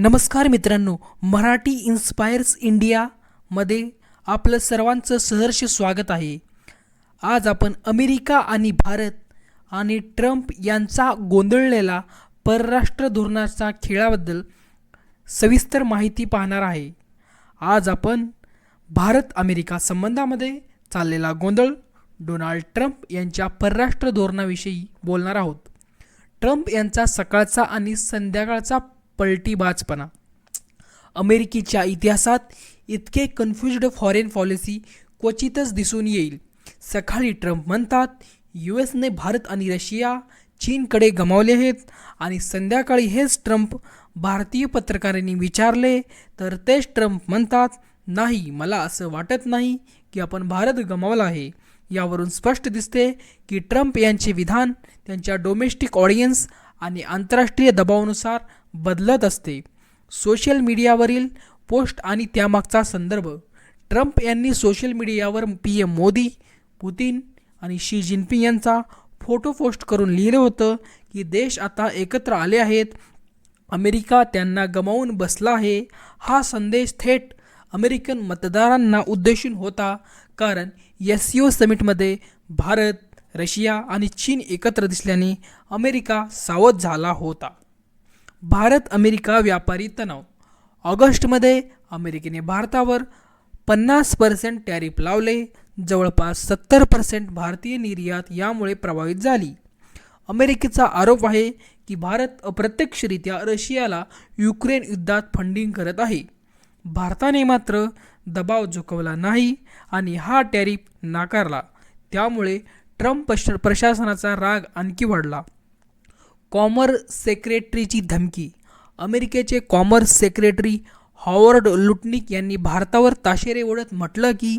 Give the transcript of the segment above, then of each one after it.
नमस्कार मित्रांनो मराठी इन्स्पायर्स इंडियामध्ये आपलं सर्वांचं सहर्ष स्वागत आहे. आज आपण अमेरिका आणि भारत आणि ट्रम्प यांचा गोंधळलेला परराष्ट्र धोरणाच्या खेळाबद्दल सविस्तर माहिती पाहणार आहे. आज आपण भारत अमेरिका संबंधामध्ये चाललेला गोंधळ डोनाल्ड ट्रम्प यांच्या परराष्ट्र धोरणाविषयी बोलणार आहोत. ट्रम्प यांचा सकाळचा आणि संध्याकाळचा पलटीबाजपणा. अमेरिकेच्या इतिहासात इतके कन्फ्युज्ड फॉरेन पॉलिसी क्वचितच दिसून येईल. सकाळी ट्रम्प म्हणतात यू एसने भारत आणि रशिया चीनकडे गमावले आहेत आणि संध्याकाळी हेच ट्रम्प भारतीय पत्रकारांनी विचारले. तर तेच ट्रम्प म्हणतात नाही मला असं वाटत नाही की आपण भारत गमावला आहे. यावरून स्पष्ट दिसते की ट्रम्प यांचे विधान त्यांच्या डोमेस्टिक ऑडियन्स आणि आंतरराष्ट्रीय दबावानुसार बदलत असते. सोशल मीडियावरील पोस्ट आणि त्यामागचा संदर्भ. ट्रम्प यांनी सोशल मीडियावर पी एम मोदी पुतीन आणि शी जिनपिंग यांचा फोटो पोस्ट करून लिहिलं होतं की देश आता एकत्र आले आहेत. अमेरिका त्यांना गमावून बसला आहे. हा संदेश थेट अमेरिकन मतदारांना उद्देशून होता. कारण एस सी ओ समिटमध्ये भारत रशिया आणि चीन एकत्र दिसल्याने अमेरिका सावध झाला होता. भारत अमेरिका व्यापारी तणाव. ऑगस्टमध्ये अमेरिकेने भारतावर पन्नास पर्सेंट टॅरिफ लावले. जवळपास सत्तर पर्सेंट भारतीय निर्यात यामुळे प्रभावित झाली. अमेरिकेचा आरोप आहे की भारत अप्रत्यक्षरित्या रशियाला युक्रेन युद्धात फंडिंग करत आहे. भारताने मात्र दबाव झुकवला नाही आणि हा टॅरिफ नाकारला. त्यामुळे ट्रम्प प्रशासनाचा राग आणखी वाढला. कॉमर्स सेक्रेटरीची धमकी. अमेरिकेचे कॉमर्स सेक्रेटरी हॉवर्ड लुटनिक यांनी भारतावर ताशेरे ओढत म्हटलं की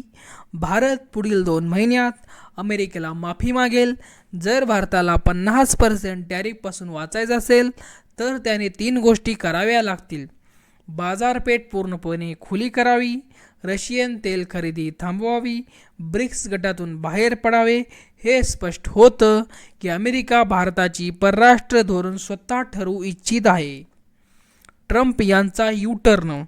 भारत पुढील दोन महिन्यात अमेरिकेला माफी मागेल. जर भारताला पन्नास पर्सेंट टॅरिफपासून वाचायचं असेल तर त्याने तीन गोष्टी कराव्या लागतील. बाजारपेठ पूर्णपणे खुली करावी रशियन तेल खरेदी थांबवावी ब्रिक्स गटातून बाहेर पडावे हे स्पष्ट होतं की अमेरिका भारताची परराष्ट्र धोरण स्वतः ठरवू इच्छित आहे. ट्रम्प यांचा यू टर्न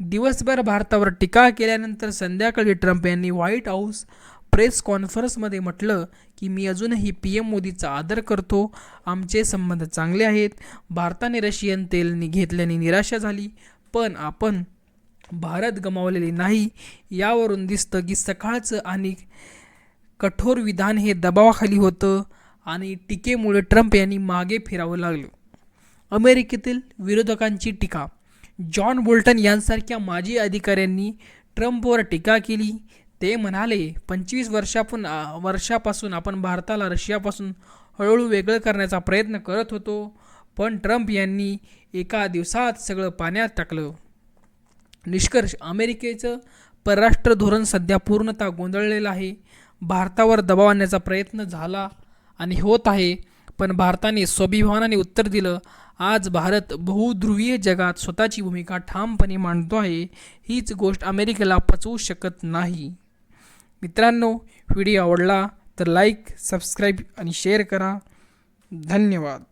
दिवसभर भारतावर टीका केल्यानंतर संध्याकाळी ट्रम्प यांनी व्हाईट हाऊस प्रेस कॉन्फरन्समध्ये म्हटलं की मी अजूनही पी एम मोदीचा आदर करतो. आमचे संबंध चांगले आहेत. भारताने रशियन तेल नि घेतल्याने निराशा झाली. पण आपण भारत गमावलेले नाही यावरून दिसतं की सकाळचं आणि कठोर विधान हे दबावाखाली होतं आणि टीकेमुळे ट्रम्प यांनी मागे फिरावं लागलं. अमेरिकेतील विरोधकांची टीका. जॉन बोल्टन यांसारख्या माजी अधिकाऱ्यांनी ट्रम्पवर टीका केली. ते म्हणाले पंचवीस वर्षापून वर्षापासून आपण भारताला रशियापासून हळूहळू वेगळं करण्याचा प्रयत्न करत होतो. पण ट्रम्प यांनी एका दिवसात सगळं पाण्यात टाकलं. निष्कर्ष अमेरिकेचं परराष्ट्र धोरण सध्या पूर्णतः गोंधळलेलं आहे. भारतावर दबाव आणण्याचा प्रयत्न झाला आणि होत आहे पण भारताने स्वाभिमानाने उत्तर दिलं आज भारत बहुध्रुवीय जगात स्वतःची भूमिका ठामपणे मांडतो आहे हीच गोष्ट अमेरिकेला पचवू शकत नाही. मित्रांनो व्हिडिओ आवडला तर लाईक सबस्क्राईब आणि शेअर करा. धन्यवाद.